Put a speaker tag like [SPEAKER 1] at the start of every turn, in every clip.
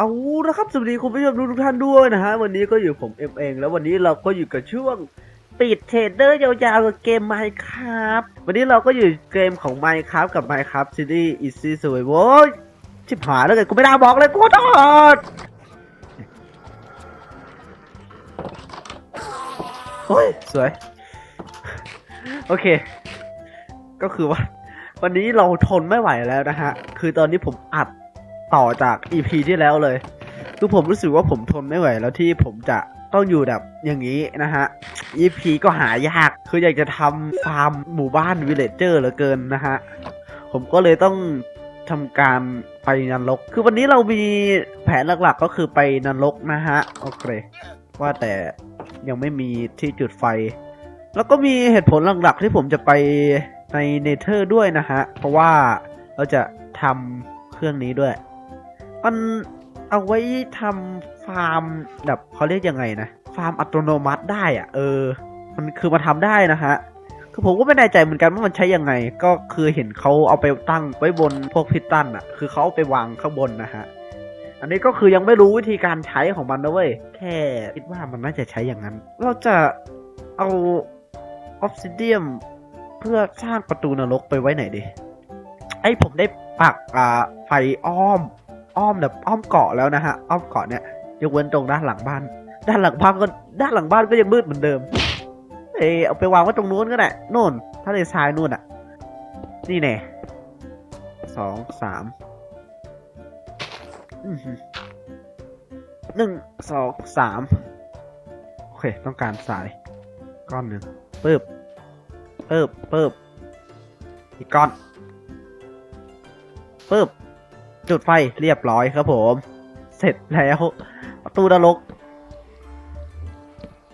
[SPEAKER 1] เอาละครับสวัสดีคุณผู้ชมทุกท่านด้วยนะฮะวันนี้ก็อยู่ผมเอ็มเองแล้ววันนี้เราก็อยู่กับช่วงปิดเทรดเดอร์ยาวๆกับเกม Minecraft วันนี้เราก็อยู่เกมของ Minecraft กับ Minecraft City Easy Survival ชิบหายแล้วไงกูไม่ได้บอกเลยกูตอดโอ้ยสวย โอเค ก็คือว่า วันนี้เราทนไม่ไหวแล้วนะฮะ คือตอนนี้ผมอัด ต่อจาก EP ที่แล้วเลย คือผมรู้สึกว่าผมทนไม่ไหวแล้วที่ผมจะต้องอยู่แบบอย่างนี้นะฮะ EP ก็หายาก คืออยากจะทำฟาร์มหมู่บ้านวิลเลจเจอร์เหลือเกินนะฮะ ผมก็เลยต้องทำการไปนรก คือวันนี้เรามีแผนหลักๆก็คือไปนรกนะฮะ โอเค ว่าแต่ยังไม่มีที่จุดไฟ แล้วก็มีเหตุผลหลักๆที่ผมจะไปในเนเธอร์ด้วยนะฮะ เพราะว่าเราจะทำเครื่องนี้ด้วย มันเอาไว้ทำฟาร์มแบบเขาเรียกยังไงนะฟาร์มอัตโนมัติได้อะเออ มันคือมาทำได้นะฮะคือผมก็ไม่แน่ใจเหมือนกันว่ามันใช้ยังไง ก็คือเห็นเขาเอาไปตั้งไว้บนพวกพิตันอะคือเขาเอาไปวางข้างบนนะฮะอันนี้ก็คือยังไม่รู้วิธีการใช้ของมันนะเว้ย แค่คิดว่ามันน่าจะใช้อย่างนั้น เราจะเอาออฟซิเดียมเพื่อสร้างประตูนรกไปไว้ไหนดี ไอ้ผมได้ปักอ่าไฟอ้อม อ้อมแบบอ้อมเกาะแล้วนะฮะอ้อมเกาะเนี่ยยกเว้นตรงด้านหลังบ้าน ด้านหลังบ้านก็ด้านหลังบ้านก็ยังมืดเหมือนเดิม เออเอาไปวางไว้ตรงนู้นก็ได้นู่นทะเลทรายนู่นอะ นี่แน่สองสามอื้อหือหนึ่งสองสามโอเค ต้องการสาย ก้อนหนึ่งปึ๊บปึ๊บปึ๊บอีกก้อนปึ๊บ จุดไฟเรียบร้อยครับผม เสร็จแล้วประตูนรก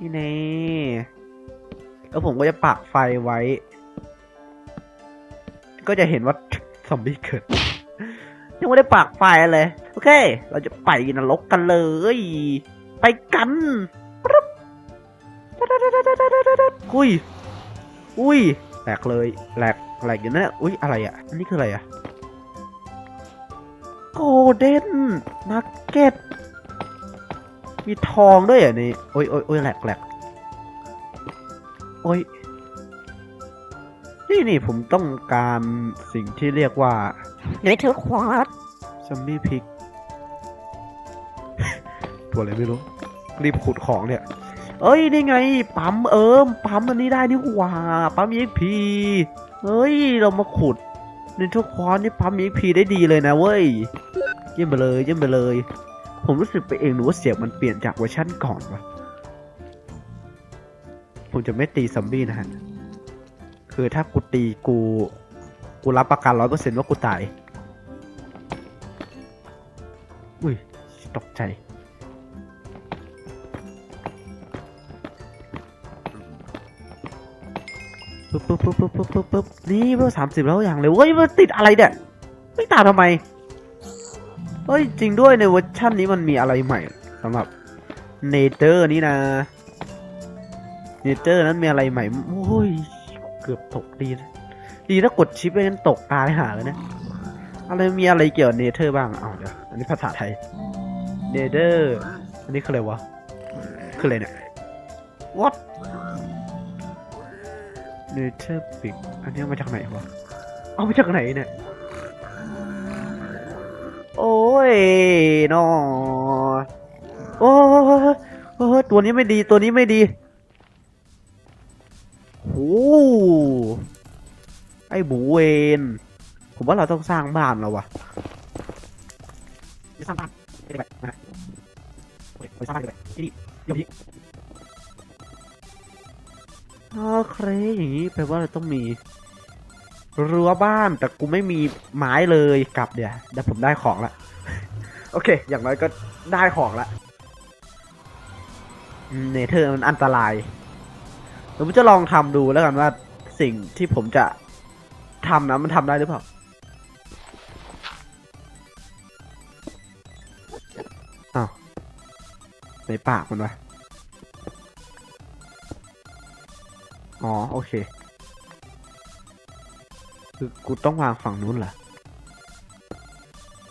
[SPEAKER 1] นี่เน่แล้วผมก็จะปักไฟไว้ ก็จะเห็นว่าซอมบี้เกิดยังไม่ได้ปักไฟเลย โอเค เราจะไปนรกกันเลย ไปกันปึ๊บอุ้ย อุ้ยแหลกเลยแหลกแหลกอยู่นะอุ้ยอะไรอะ อันนี้คืออะไรอะ โกลเด้นนักเก็ต มีทองด้วยเหรอะนี่ โอ้ยโอ้ยโอ้ยแหลกแหลกโอ้ย นี่นี่ผมต้องการสิ่งที่เรียกว่า
[SPEAKER 2] ในเธอควาด
[SPEAKER 1] ซัมบี้พิก ตัวอะไรไม่รู้ รีบขุดของเนี่ย เอ้ย นี่ไง ปั๊มเอิมปั๊มอันนี้ได้นี่หว่า ปั๊ม EXP เฮ้ย เรามาขุด ในทุกควอนนี่ปั๊ม EXP ได้ดีเลยนะเว้ยเยี่ยมไปเลยเยี่ยมไปเลย ผมรู้สึกไปเองหรือว่าเสียงมันเปลี่ยนจากเวอร์ชั่นก่อนวะผมจะไม่ตีซอมบี้นะฮะ คือถ้ากูตีกู กูรับประกันร้อยเปอร์เซ็นต์ว่ากูตาย อุ้ย ตกใจ ปึ๊บปึ๊บปึ๊บปึ๊บปึ๊บปึ๊บปึ๊บนี่เบอร์สามสิบแล้วอย่างเลยเว้ยมันติดอะไรเนี่ยไม่ตามทำไมเฮ้ยจริงด้วยในเวอร์ชันนี้มันมีอะไรใหม่สำหรับเนเธอร์นี่นะเนเธอร์นั้นมีอะไรใหม่โอ้ยเกือบตกดีนะดีถ้ากดชิปไปนั้นตกตายหาเลยนะอะไรมีอะไรเกี่ยวกับเนเธอร์บ้างเอาเดี๋ยวอันนี้ภาษาไทยเนเธอร์อันนี้คืออะไรวะคืออะไรเนี่ย what เนเธอร์ปิกอันนี้มาจากไหนวะ เอามาจากไหนเนี่ย โอ้ยนอโอ้โอ้ตัวนี้ไม่ดี ตัวนี้ไม่ดีโอ้ไอ้บูเวน ผมว่าเราต้องสร้างบ้านแล้ววะจะสร้างบ้านไปแบบนะเฮ้ยไปสร้างบ้านไปที่นี่เดี๋ยวนี้ โอเคอย่างนี้แปลว่าเราต้องมีรั้วบ้านแต่กูไม่มีไม้เลยกลับเดี๋ยวเดี๋ยวผมได้ของละ โอเค อย่างน้อยก็ได้ของละเนเธอร์มันอันตรายเดี๋ยวผมจะลองทำดูแล้วกันว่าสิ่งที่ผมจะทำนะมันทำได้หรือเปล่าอ้าวในปากมันวะ อ๋อ โอเค คือกูต้องวางฝั่งนู้นเหรอ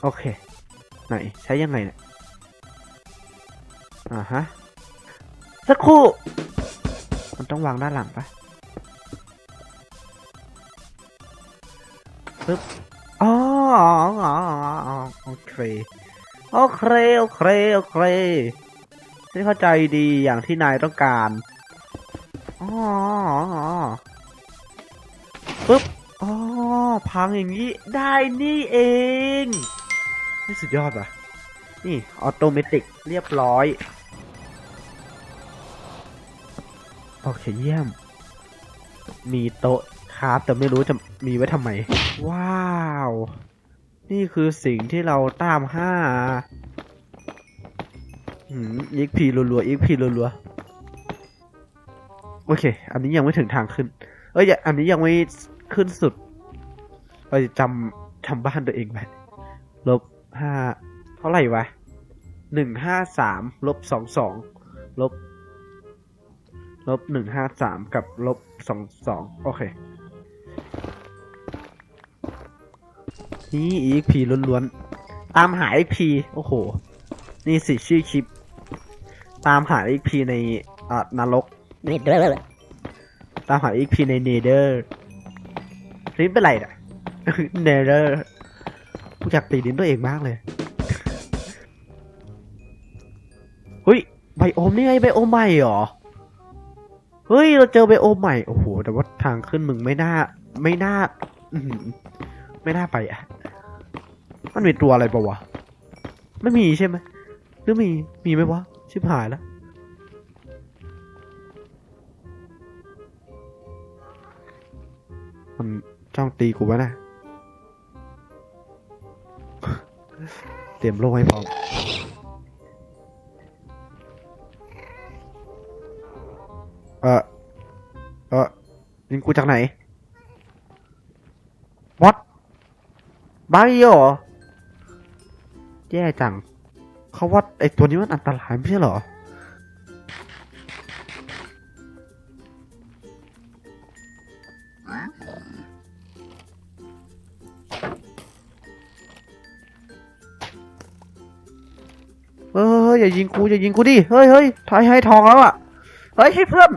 [SPEAKER 1] โอเค ไหน ใช้ยังไงเนี่ย อ่าฮะ สักครู่ มันต้องวางด้านหลังปะปึ๊บอ๋ออ๋ออ๋อโอเค โอเค โอเค โอเคฉันเข้าใจดีอย่างที่นายต้องการ อ๋อปึ๊บอ๋อพังอย่างนี้ได้นี่เองนี่สุดยอดว่ะ นี่ออโตเมติกเรียบร้อย โอเคเยี่ยม มีโต๊ะครับแต่ไม่รู้จะมีไว้ทำไม ว้าว นี่คือสิ่งที่เราตามห้าอืมอีกพีรัวๆอีกพีรัวๆ โอเค อันนี้ยังไม่ถึงทางขึ้น เอ้ย อันนี้ยังไม่ขึ้นสุดเราจะจำจำบ้านตัวเองไปลบห้าเท่าไหร่วะหนึ่งห้าสามลบสองสองลบ ลบหนึ่งห้าสามกับลบสองสองโอเค นี่ EXP ล้วนๆ ตามหา EXP โอ้โห นี่สิชื่อคลิป ตามหา EXP ในอ่านรก ตามหา EXP ในเนเธอร์ลิ้นเป็นไรน่ะเนเธอร์กูอยากตีลิ้นตัวเองมากเลยเฮ้ยไบโอมนี่ไงไบโอมใหม่เหรอเฮ้ย เราเจอไบโอมใหม่โอ้โหแต่ว่าทางขึ้นมึงไม่น่า ไม่น่าไม่น่าไปอะ มันมีตัวอะไรปะวะ ไม่มีใช่ไหมหรือมีมีไหมวะชิบหายแล้ว มันจ้องตีกูวะนะเตรียมโล่ให้พร้อมเออเออยิงกูจากไหน what บ้าอีเหรอแย่จัง เขาว่าไอตัวนี้มันอันตรายไม่ใช่เหรอ อย่ายิงกูอย่ายิงกูดิเฮ้ยเฮ้ยถอยให้ทองแล้วอะเฮ้ยให้เพื่อน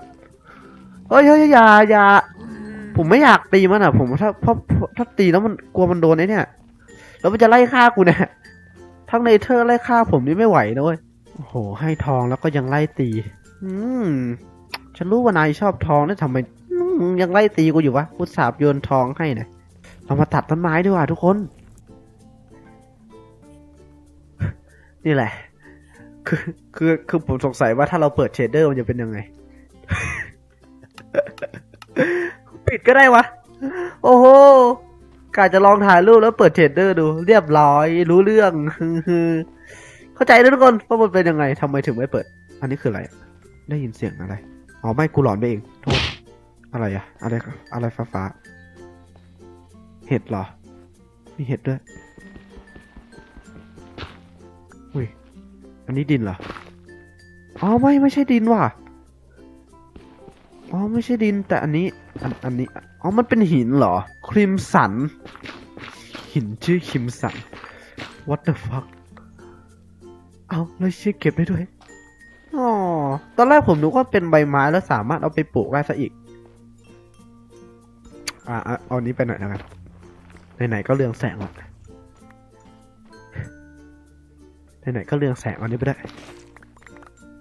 [SPEAKER 1] เฮ้ยเฮ้ยอย่าอย่าผมไม่อยากตีมันอะ ผมถ้าเพราะถ้าตีแล้วมันกลัวมันโดนไอ้เนี่ยแล้วมันจะไล่ฆ่ากูเนี่ยทั้งในเธอไล่ฆ่าผมนี่ไม่ไหวนะเว้ยโอ้โห ให้ทองแล้วก็ยังไล่ตี อืมฉันรู้ว่านายชอบทองแล้วทำไมอืมยังไล่ตีกูอยู่วะกูสาบโยนทองให้นะเรามาตัดต้นไม้ดีกว่าทุกคน นี่แหละ คือคือคือผมสงสัยว่าถ้าเราเปิดเชดเดอร์มันจะเป็นยังไง ปิดก็ได้วะ โอ้โหกาจะลองถ่ายรูปแล้วเปิดเชดเดอร์ดู เรียบร้อย รู้เรื่องเข้าใจนะทุกคนว่ามันเป็นยังไงทำไมถึงไม่เปิด อันนี้คืออะไร ได้ยินเสียงอะไรอ๋อไม่กูหลอนไปเองโทษอะไรอะอะไรอะไรฟ้าฟ้าเห็ดเหรอ มีเห็ดด้วยอุ้ย อันนี้ดินเหรอ อ๋อไม่ไม่ใช่ดินว่ะ อ๋อไม่ใช่ดินแต่อันนี้อันอันนี้ อ๋อมันเป็นหินเหรอ คริมสัน หินชื่อคริมสัน what the fuck เอาแล้วชื่อเก็บได้ด้วย อ๋อ ตอนแรกผมนึกว่าเป็นใบไม้แล้วสามารถเอาไปปลูกได้ซะอีก อ่าอะเอานี้ไปหน่อยแล้วกันไหนๆก็เรืองแสงละ ไหนๆก็เรืองแสงอานี้ไปได้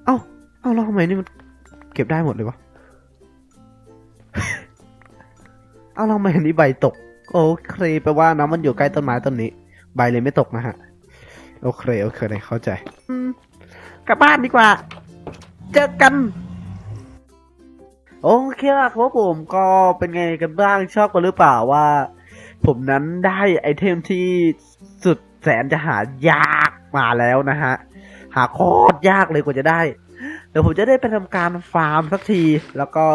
[SPEAKER 1] เอ้า เอ้าแล้วทำไมนี่มันเก็บได้หมดเลยวะ เอ้าแล้วทำไมอันนี้ใบตก โอเคแปลว่าน้ำมันอยู่ใกล้ต้นไม้ต้นนี้ ใบเลยไม่ตกนะฮะ โอเค โอเคเลยเข้าใจกลับบ้านดีกว่า เจอกันโอเคละครับผมก็เป็นไงกันบ้างชอบกันหรือเปล่าว่า ผมนั้นได้ไอเทมที่สุดแสนจะหายาก มาแล้วนะฮะ หาโคตรยากเลยกว่าจะได้ เดี๋ยวผมจะได้ไปทำการฟาร์มสักที แล้วก็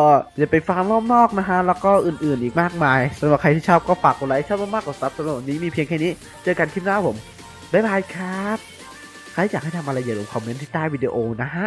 [SPEAKER 1] จะไปฟาร์มรอบนอกนะฮะ แล้วก็อื่นๆอีกมากมายสำหรับใครที่ชอบก็ฝากกดไลค์ชอบมากๆกดซับสำหรับวันนี้มีเพียงแค่นี้ เจอกันคลิปหน้าผม บ๊ายบายครับ ใครอยากให้ทำอะไรอย่าลืมคอมเมนต์ที่ใต้วิดีโอนะฮะ